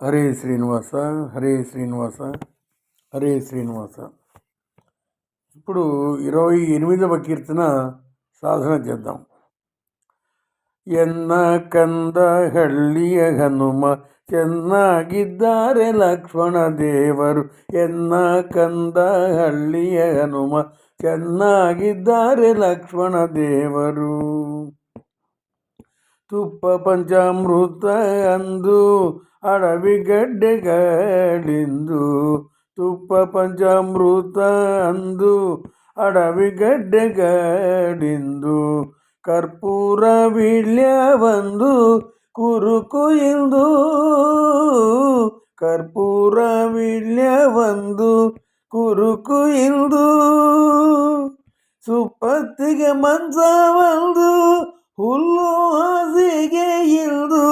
హరే శ్రీనివాస హరే శ్రీనివాస హరే శ్రీనివాస ఇప్పుడు ఇరవై ఎనిమిదవ కీర్తన సాధన చేద్దాం ಎನ್ನ ಕಂದ ಹಳ್ಳಿಯ ಹನುಮ ಚೆನ್ನಾಗಿದ್ದಾರೆ ಲಕ್ಷ್ಮಣ ದೇವರು ಎನ್ನ ಕಂದ ಹಳ್ಳಿಯ ಹನುಮ ಚೆನ್ನಾಗಿದ್ದಾರೆ ಲಕ್ಷ್ಮಣ ದೇವರು ತುಪ್ಪ ಪಂಚಾಮೃತ ಅಂದು ಅಡವಿ ಗಡ್ಡೆಗಳಿಂದು ತುಪ್ಪ ಪಂಚಾಮೃತ ಅಂದು ಅಡವಿ ಗಡ್ಡೆಗಳಿಂದು ಕರ್ಪೂರ ವಿಳ್ಯ ಬಂದು ಕುರುಕು ಇಂದು ಕರ್ಪೂರ ವಿಳ್ಯ ಬಂದು ಕುರುಕು ಇಂದು ಸುಪ್ಪತ್ತಿಗೆ ಮಂಚ ಒಂದು ಹುಲ್ಲು ಹಾಸಿಗೆ ಇಲ್ದು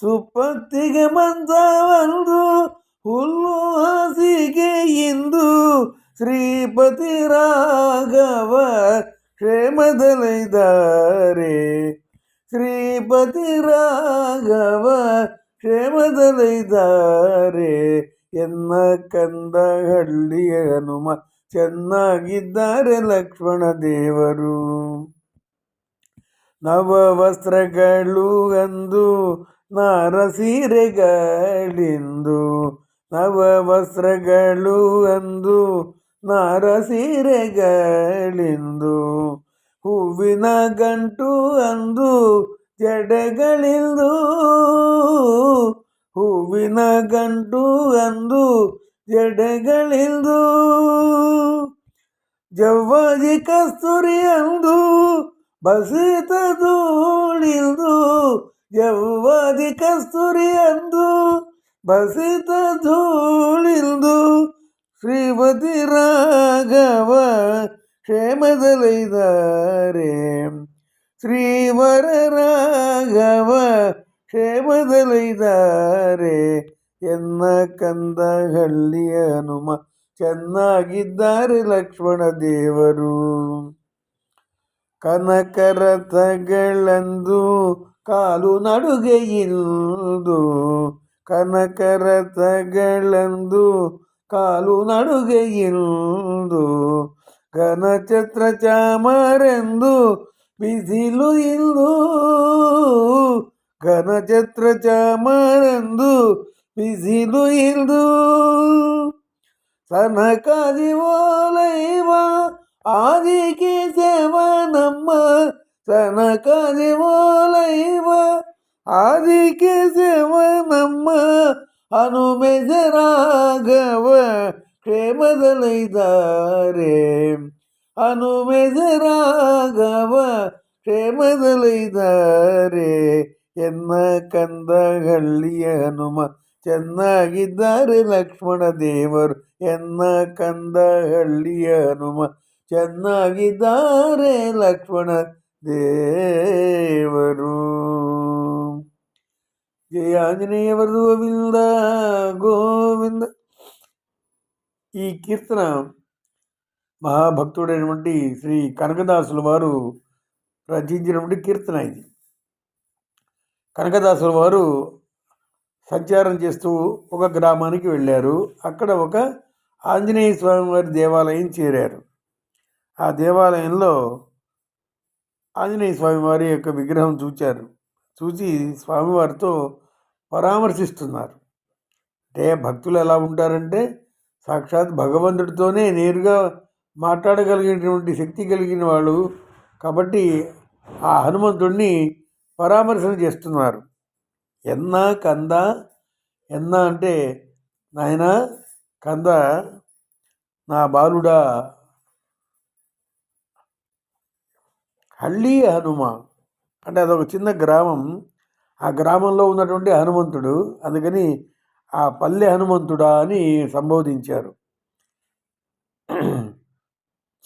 ಸುಪ್ಪತ್ತಿಗೆ ಬಂದವಂದು ಹುಲ್ಲು ಹಾಸಿಗೆ ಇಂದು, ಶ್ರೀಪತಿ ರಾಘವ ಕ್ಷೇಮದಲ್ಲಿದ್ದಾರೆ. ಶ್ರೀಪತಿ ರಾಘವ ಕ್ಷೇಮದಲ್ಲಿದ್ದಾರೆ. ಎನ್ನ ಕಂದ ಹಳ್ಳಿಯ ಹನುಮ ಚೆನ್ನಾಗಿದ್ದಾರೆ ಲಕ್ಷ್ಮಣ ದೇವರು. ನವ ವಸ್ತ್ರಗಳು ಅಂದು ನಾರ ಸೀರೆಗಳಿಂದು ನವ ವಸ್ತ್ರಗಳು ಅಂದು ನಾರ ಸೀರೆಗಳಿಂದು ಹೂವಿನ ಗಂಟು ಅಂದು ಜಡೆಗಳಿಂದು ಹೂವಿನ ಗಂಟು ಅಂದು ಜಡೆಗಳಿಂದು ಜವ್ವಾಜಿ ಕಸ್ತೂರಿ ಅಂದು ಬಸಿತ ಧೂಳಿಂದು ಜವ್ವಾದಿ ಕಸ್ತೂರಿ ಎಂದು ಬಸಿತ ಧೂಳಿಂದು ಶ್ರೀಪತಿ ರಾಘವ ಕ್ಷೇಮದಲ್ಲಿದ್ದಾರೆ ಶ್ರೀವರ ರಾಘವ ಕ್ಷೇಮದಲ್ಲಿದ್ದಾರೆ ಎನ್ನ ಕಂದ ಹಳ್ಳಿಯ ಹನುಮ ಚೆನ್ನಾಗಿದ್ದಾರೆ ಲಕ್ಷ್ಮಣ ದೇವರು. ಕನಕರಥಗಳಂದು ಕಾಲು ನಡುಗೆ ಇಂದು ಕನಕರಥಗಳಂದು ಕಾಲು ನಡುಗೆ ಇಂದು ಘನಛತ್ರ ಚಾಮರೆಂದು ಬಿಸಿಲು ಇಂದು ಘನಛತ್ರ ಚಾಮರೆಂದು ಬಿಸಿಲು ಇಂದು ಸನಕಾದಿ ಓಲೈವ ಆದಿಗೆ ಸೇವನಮ್ಮ సనకాది ఓలైవ ఆదికి సేవనమ్మ ಹನುಮೆಜ ರಾಘವ ಕ್ಷೇಮದಲೈದಾರೆ ಹನುಮೆಜ ರಾಘವ ಕ್ಷೇಮದಲೈದಾರೆ ಎನ್ನ ಕಂದ ಹಳ್ಳಿಯ ಹನುಮ ಚೆನ್ನಾಗಿದ್ದಾರೆ ಲಕ್ಷ್ಮಣ ದೇವರು ಎನ್ನ ಕಂದ ಹಳ್ಳಿಯ ಹನುಮ ಚೆನ್ನಾಗಿದ್ದಾರೆ ಲಕ್ಷ್ಮಣ ದೇವರು జయ ఆంజనేయవరు గోవింద గోవింద ఈ కీర్తన మహాభక్తుడైనటువంటి శ్రీ కనకదాసుల వారు రచించినటువంటి కీర్తన ఇది కనకదాసుల వారు సంచారం చేస్తూ ఒక గ్రామానికి వెళ్ళారు అక్కడ ఒక ఆంజనేయ స్వామి వారి దేవాలయం చేరారు ఆ దేవాలయంలో ఆంజనేయ స్వామి వారి యొక్క విగ్రహం చూచారు. చూసి స్వామివారితో పరామర్శిస్తున్నారు. అంటే భక్తులు ఎలా ఉంటారంటే సాక్షాత్ భగవంతుడితోనే నేరుగా మాట్లాడగలిగినటువంటి శక్తి కలిగిన వాళ్ళు కాబట్టి ఆ హనుమంతుడిని పరామర్శన చేస్తున్నారు. ఎన్న కంద ఎన్న అంటే నాయన కంద నా బాలుడా హళ్ళీ హనుమ అంటే అదొక చిన్న గ్రామం. ఆ గ్రామంలో ఉన్నటువంటి హనుమంతుడు అందుకని ఆ పల్లె హనుమంతుడా అని సంబోధించారు.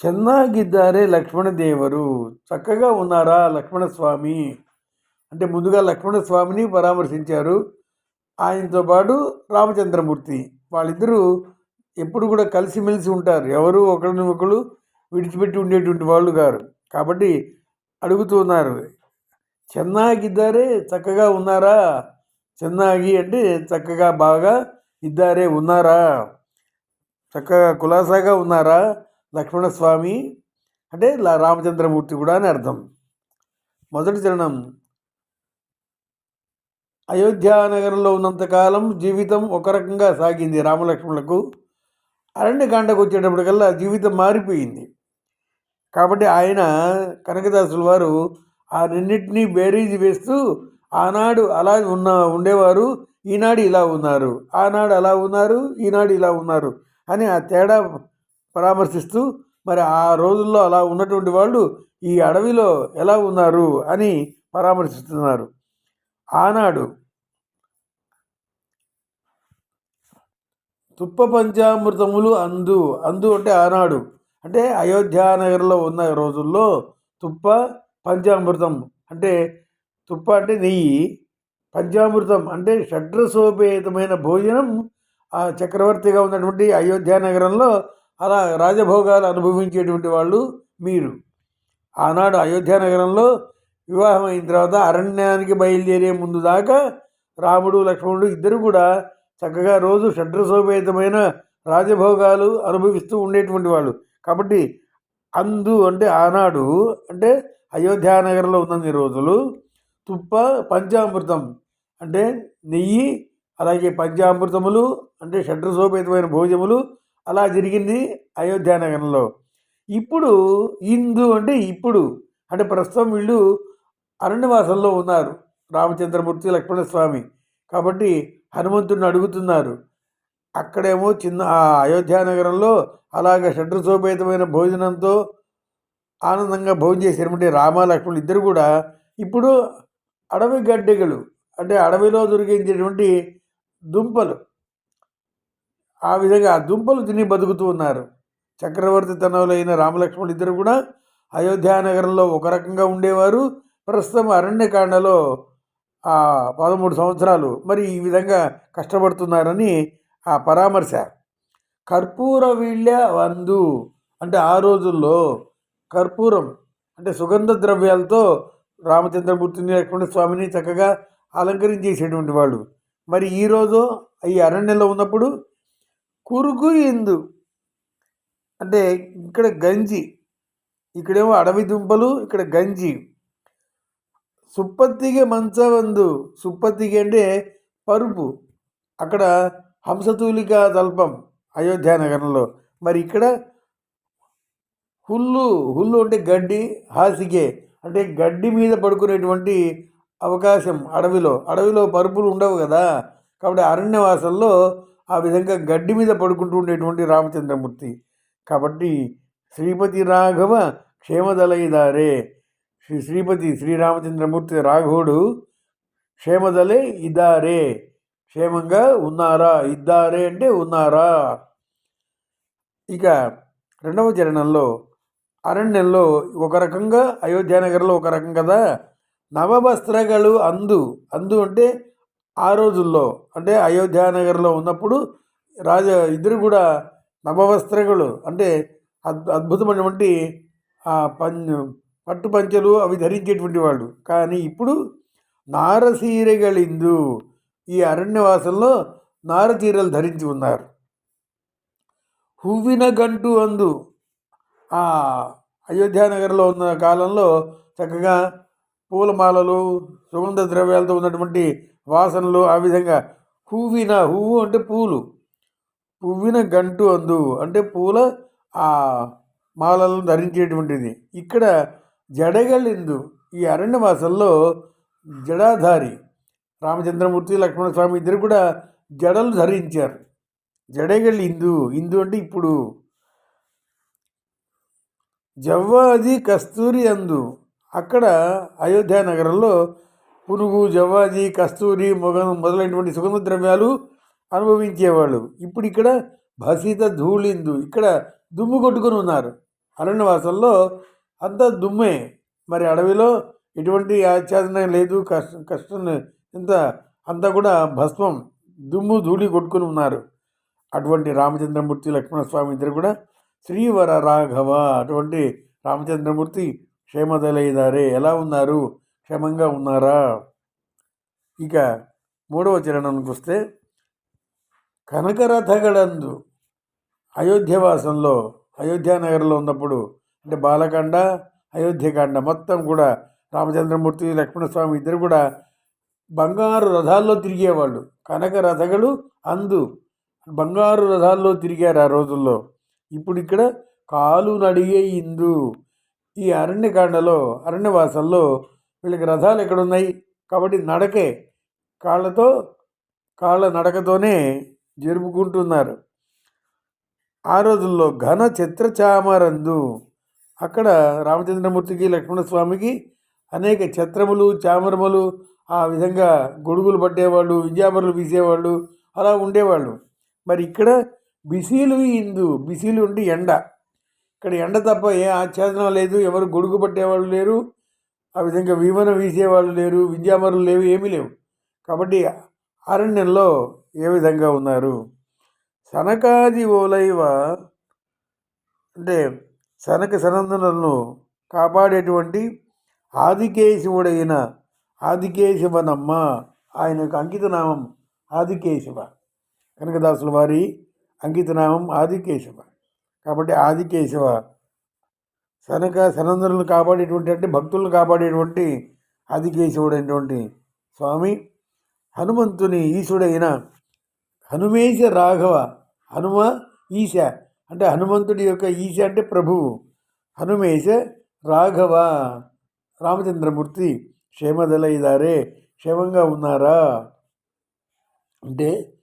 చెన్నాగిద్దారే లక్ష్మణదేవరు. చక్కగా ఉన్నారా లక్ష్మణస్వామి? అంటే ముందుగా లక్ష్మణస్వామిని పరామర్శించారు. ఆయనతో పాటు రామచంద్రమూర్తి. వాళ్ళిద్దరూ ఎప్పుడు కూడా కలిసిమెలిసి ఉంటారు. ఎవరు ఒకరిని ఒకరు విడిచిపెట్టి ఉండేటువంటి వాళ్ళు గారు. కాబట్టి అడుగుతున్నారు ಚೆನ್ನಾಗಿದ್ದಾರೆ చక్కగా ఉన్నారా చెన్నాగి అంటే చక్కగా బాగా ఇద్దారే ఉన్నారా చక్కగా కులాసాగా ఉన్నారా లక్ష్మణస్వామి అంటే లా- రామచంద్రమూర్తి కూడా అని అర్థం మొదటి చరణం అయోధ్యానగరంలో ఉన్నంతకాలం జీవితం ఒక రకంగా సాగింది రామలక్ష్మణులకు అరణ్యకాండకు వచ్చేటప్పటికల్లా జీవితం మారిపోయింది కాబట్టి ఆయన కనకదాసుల వారు ఆ రెండింటినీ బేరీజ్ వేస్తూ ఆనాడు అలా ఉన్న ఉండేవారు ఈనాడు ఇలా ఉన్నారు ఆనాడు అలా ఉన్నారు ఈనాడు ఇలా ఉన్నారు అని ఆ తేడా పరామర్శిస్తూ మరి ఆ రోజుల్లో అలా ఉన్నటువంటి వాళ్ళు ఈ అడవిలో ఎలా ఉన్నారు అని పరామర్శిస్తున్నారు. ఆనాడు తుప్ప పంచామృతములు అందు అందు అంటే ఆనాడు. అంటే అయోధ్యానగర్లో ఉన్న రోజుల్లో తుప్ప పంచామృతం అంటే తుప్ప అంటే నెయ్యి. పంచామృతం అంటే షడ్రసోపేతమైన భోజనం. ఆ చక్రవర్తిగా ఉన్నటువంటి అయోధ్యానగరంలో అలా రాజభోగాలు అనుభవించేటువంటి వాళ్ళు మీరు. ఆనాడు అయోధ్యానగరంలో వివాహం అయిన తర్వాత అరణ్యానికి బయలుదేరే ముందు దాకా రాముడు లక్ష్మణుడు ఇద్దరు కూడా చక్కగా రోజు షడ్రసోపేతమైన రాజభోగాలు అనుభవిస్తూ ఉండేటువంటి వాళ్ళు. కాబట్టి అందు అంటే ఆనాడు అంటే అయోధ్యానగరంలో ఉన్నన్ని రోజులు తుప్ప పంచామృతం అంటే నెయ్యి అలాగే పంచామృతములు అంటే షడ్రసోపేతమైన భోజములు అలా జరిగింది అయోధ్యానగరంలో ఇప్పుడు ఇందు అంటే ఇప్పుడు అంటే ప్రస్తుతం వీళ్ళు అరణ్యవాసంలో ఉన్నారు. రామచంద్రమూర్తి లక్ష్మణస్వామి కాబట్టి హనుమంతుడిని అడుగుతున్నారు. అక్కడేమో చిన్న ఆ అయోధ్యానగరంలో అలాగే షడ్రసోపేతమైన భోజనంతో ఆనందంగా భోజనం చేసినటువంటి రామ లక్ష్మణులు ఇద్దరు కూడా ఇప్పుడు అడవి గడ్డిగలు అంటే అడవిలో దొరికించేటువంటి దుంపలు. ఆ విధంగా ఆ దుంపలు తిని బతుకుతూ ఉన్నారు. చక్రవర్తి తనవులైన రామలక్ష్మణులు ఇద్దరు కూడా అయోధ్యానగరంలో ఒక రకంగా ఉండేవారు. ప్రస్తుతం అరణ్యకాండలో పదమూడు సంవత్సరాలు. మరి ఈ విధంగా కష్టపడుతున్నారని ఆ పరామర్శ. కర్పూర వీళ్ళ వందు. అంటే ఆ రోజుల్లో కర్పూరం అంటే సుగంధ ద్రవ్యాలతో రామచంద్రమూర్తిని లక్ష్మణ స్వామిని చక్కగా అలంకరించేసేటువంటి వాళ్ళు. మరి ఈరోజు ఈ అరణ్యంలో ఉన్నప్పుడు కురుగు ఇందు అంటే ఇక్కడ గంజి ఇక్కడేమో అడవి దుంపలు ఇక్కడ గంజి. సుప్పత్తిగే మంచవందు. సుప్పత్తిగే అంటే పరుపు. అక్కడ హంసతూలిక తల్పం అయోధ్య నగరంలో. మరి ఇక్కడ హుల్లు హుల్లు అంటే గడ్డి హాసిగే అంటే గడ్డి మీద పడుకునేటువంటి అవకాశం అడవిలో. అడవిలో పరుపులు ఉండవు కదా. కాబట్టి అరణ్యవాసంలో ఆ విధంగా గడ్డి మీద పడుకుంటూ ఉండేటువంటి రామచంద్రమూర్తి. కాబట్టి శ్రీపతి రాఘవ క్షేమదలైదారే. శ్రీ శ్రీపతి శ్రీరామచంద్రమూర్తి రాఘవుడు క్షేమదలే ఇదారే క్షేమంగా ఉన్నారా? ఇద్దారే అంటే ఉన్నారా? ఇక రెండవ చరణంలో అరణ్యంలో ఒక రకంగా అయోధ్యానగర్లో ఒక రకం కదా? నవవస్త్రగలు అందు. అందు అంటే ఆ రోజుల్లో అంటే అయోధ్యానగర్లో ఉన్నప్పుడు రాజ ఇద్దరు కూడా నవవస్త్రగలు అంటే అద్ అద్భుతమైనటువంటి పం పట్టు పంచలు అవి ధరించేటువంటి వాళ్ళు. కానీ ఇప్పుడు నారసీరగలిందు. ఈ అరణ్యవాసంలో నారచీరలు ధరించి ఉన్నారు. హువ్విన గంటు అందు ఆ అయోధ్యానగర్లో ఉన్న కాలంలో చక్కగా పూలమాలలు సుగంధ ద్రవ్యాలతో ఉన్నటువంటి వాసనలు ఆ విధంగా హువ్విన హువ్వు అంటే పూలు. పువ్విన గంటు అందు అంటే పూల ఆ మాలలను ధరించేటువంటిది. ఇక్కడ జడగలిందు ఈ అరణ్యవాసంలో జడాధారి రామచంద్రమూర్తి లక్ష్మణస్వామి ఇద్దరు కూడా జడలు ధరించారు. జడేగళ్ళు హిందూ హిందూ అంటే ఇప్పుడు. జవ్వాది కస్తూరి అందు. అక్కడ అయోధ్య నగరంలో పురుగు జవ్వాది కస్తూరి మొగం మొదలైనటువంటి సుగంధ ద్రవ్యాలు అనుభవించేవాళ్ళు. ఇప్పుడు ఇక్కడ భసిత ధూళిందు ఇక్కడ దుమ్ము కొట్టుకొని ఉన్నారు. అరణ్యవాసంలో అంతా దుమ్మే. మరి అడవిలో ఎటువంటి ఆచ్ఛాదన లేదు కష్ట కష్టం ఇంత అంతా కూడా భస్మం దుమ్ము ధూళి కొట్టుకుని ఉన్నారు. అటువంటి రామచంద్రమూర్తి లక్ష్మణస్వామి ఇద్దరు కూడా శ్రీవర రాఘవ అటువంటి రామచంద్రమూర్తి క్షేమదలైదారే. ఎలా ఉన్నారు? క్షేమంగా ఉన్నారా? ఇక మూడవ చరణానికి వస్తే కనకరథగడందు అయోధ్యవాసంలో అయోధ్యానగర్లో ఉన్నప్పుడు అంటే బాలకాండ అయోధ్యకాండ మొత్తం కూడా రామచంద్రమూర్తి లక్ష్మణస్వామి ఇద్దరు కూడా బంగారు రథాల్లో తిరిగేవాళ్ళు. కనక రథగలు అందు బంగారు రథాల్లో తిరిగారు ఆ రోజుల్లో. ఇప్పుడు ఇక్కడ కాలు నడిగే ఇందు. ఈ అరణ్యకాండలో అరణ్యవాసంలో వీళ్ళకి రథాలు ఎక్కడున్నాయి? కాబట్టి నడకే. కాళ్ళతో కాళ్ళ నడకతోనే జరుపుకుంటున్నారు. ఆ రోజుల్లో ఘన చిత్రచామరందు అక్కడ రామచంద్రమూర్తికి లక్ష్మణస్వామికి అనేక ఛత్రములు చామరములు ఆ విధంగా గొడుగులు పట్టేవాళ్ళు విద్యాపరులు వీసేవాళ్ళు అలా ఉండేవాళ్ళు. మరి ఇక్కడ బిసీలు ఇందు బిసీలు ఉంటే ఎండ. ఇక్కడ ఎండ తప్ప ఏ ఆచ్ఛాదనం లేదు ఎవరు గొడుగు పట్టేవాళ్ళు లేరు ఆ విధంగా విమన వీసేవాళ్ళు లేరు విద్యామరులు లేవు ఏమీ లేవు. కాబట్టి అరణ్యంలో ఏ విధంగా ఉన్నారు? సనకాది ఓలైవ అంటే సనక సనందనలను కాపాడేటువంటి ఆదికేశవుడైన ఆదికేశవనమ్మ ఆయన యొక్క అంకితనామం ఆదికేశవ. కనకదాసుల వారి అంకితనామం ఆదికేశవ. కాబట్టి ఆదికేశవ సనక సనందరులను కాపాడేటువంటి అంటే భక్తులను కాపాడేటువంటి ఆదికేశవుడైనటువంటి స్వామి. హనుమంతుని ఈశుడైన హనుమేశ రాఘవ హనుమ ఈశ అంటే హనుమంతుడి యొక్క ఈశ అంటే ప్రభువు. హనుమేశ రాఘవ రామచంద్రమూర్తి క్షేమదలైదారే క్షేమంగా ఉన్నారా? అంటే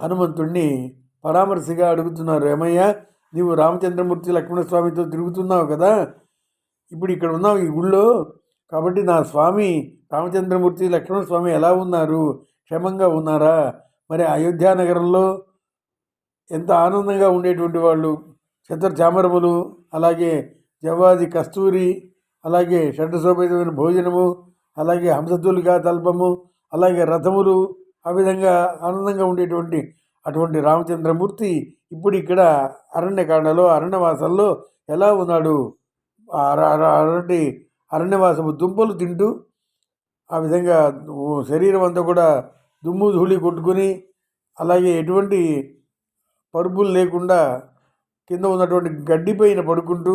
హనుమంతుణ్ణి పరామర్శగా అడుగుతున్నారు. ఏమయ్యా? నీవు రామచంద్రమూర్తి లక్ష్మణస్వామితో తిరుగుతున్నావు కదా? ఇప్పుడు ఇక్కడ ఉన్నావు ఈ గుళ్ళో. కాబట్టి నా స్వామి రామచంద్రమూర్తి లక్ష్మణస్వామి ఎలా ఉన్నారు? క్షేమంగా ఉన్నారా? మరి అయోధ్యా నగరంలో ఎంత ఆనందంగా ఉండేటువంటి వాళ్ళు? చతుర్ చామరములు అలాగే జవాది కస్తూరి అలాగే షడ్శోభితమైన భోజనము అలాగే హంసతులుగా తల్పము అలాగే రథములు ఆ విధంగా ఆనందంగా ఉండేటువంటి అటువంటి రామచంద్రమూర్తి ఇప్పుడు ఇక్కడ అరణ్యకాండలో అరణ్యవాసంలో ఎలా ఉన్నాడు? అరటి అరణ్యవాసము దుంపలు తింటూ ఆ విధంగా శరీరం అంతా కూడా దుమ్ము ధూళి కొట్టుకుని అలాగే ఎటువంటి పరుపులు లేకుండా కింద ఉన్నటువంటి గడ్డిపైన పడుకుంటూ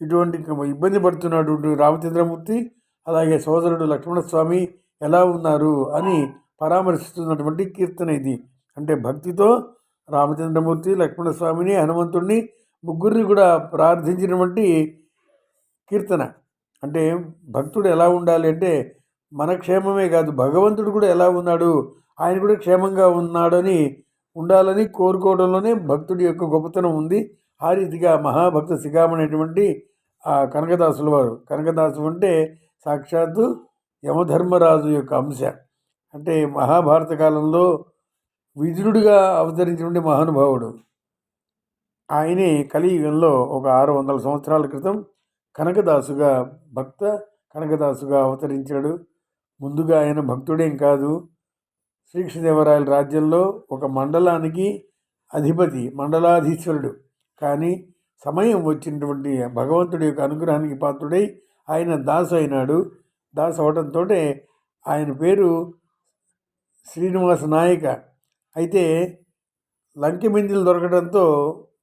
ఇటువంటి ఇబ్బంది పడుతున్నటువంటి రామచంద్రమూర్తి అలాగే సోదరుడు లక్ష్మణస్వామి ఎలా ఉన్నారు అని పరామర్శిస్తున్నటువంటి కీర్తన ఇది. అంటే భక్తితో రామచంద్రమూర్తి లక్ష్మణస్వామిని హనుమంతుడిని ముగ్గురిని కూడా ప్రార్థించినటువంటి కీర్తన. అంటే భక్తుడు ఎలా ఉండాలి అంటే మన క్షేమమే కాదు భగవంతుడు కూడా ఎలా ఉన్నాడు ఆయన కూడా క్షేమంగా ఉన్నాడని ఉండాలని కోరుకోవడంలోనే భక్తుడి యొక్క గొప్పతనం ఉంది. ఆ రీతిగా మహాభక్త శిఖామనేటువంటి ఆ కనకదాసుల వారు. కనకదాసు అంటే సాక్షాత్తు యమధర్మరాజు యొక్క అంశ. అంటే మహాభారత కాలంలో విదురుడిగా అవతరించినటువంటి మహానుభావుడు. ఆయనే కలియుగంలో ఒక ఆరు వందల సంవత్సరాల క్రితం కనకదాసుగా భక్త కనకదాసుగా అవతరించాడు. ముందుగా ఆయన భక్తుడేం కాదు. శ్రీకృష్ణదేవరాయల రాజ్యంలో ఒక మండలానికి అధిపతి మండలాధీశ్వరుడు. కానీ సమయం వచ్చినటువంటి భగవంతుడి యొక్క అనుగ్రహానికి పాత్రుడై ఆయన దాసు అయినాడు దాస్ అవడంతో ఆయన పేరు శ్రీనివాస నాయక. అయితే లంకెమిందులు దొరకడంతో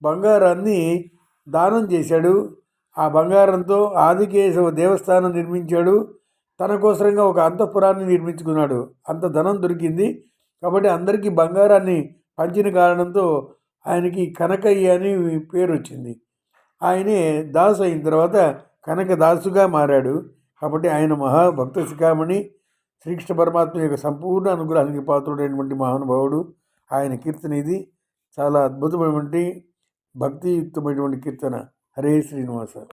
బంగారాన్ని దానం చేశాడు. ఆ బంగారంతో ఆదికేశవ దేవస్థానం నిర్మించాడు. తన కోసరంగా ఒక అంతఃపురాన్ని నిర్మించుకున్నాడు. అంత ధనం దొరికింది. కాబట్టి అందరికీ బంగారాన్ని పంచిన కారణంతో ఆయనకి కనకయ్య అని పేరు వచ్చింది ఆయనే దాస్ అయిన తర్వాత కనక దాసుగా మారాడు. కాబట్టి ఆయన మహాభక్త శిఖామణి శ్రీకృష్ణ పరమాత్మ యొక్క సంపూర్ణ అనుగ్రహానికి పాత్రుడైనటువంటి మహానుభావుడు. ఆయన కీర్తన ఇది. చాలా అద్భుతమైనటువంటి భక్తియుక్తమైనటువంటి కీర్తన. హరే శ్రీనివాస.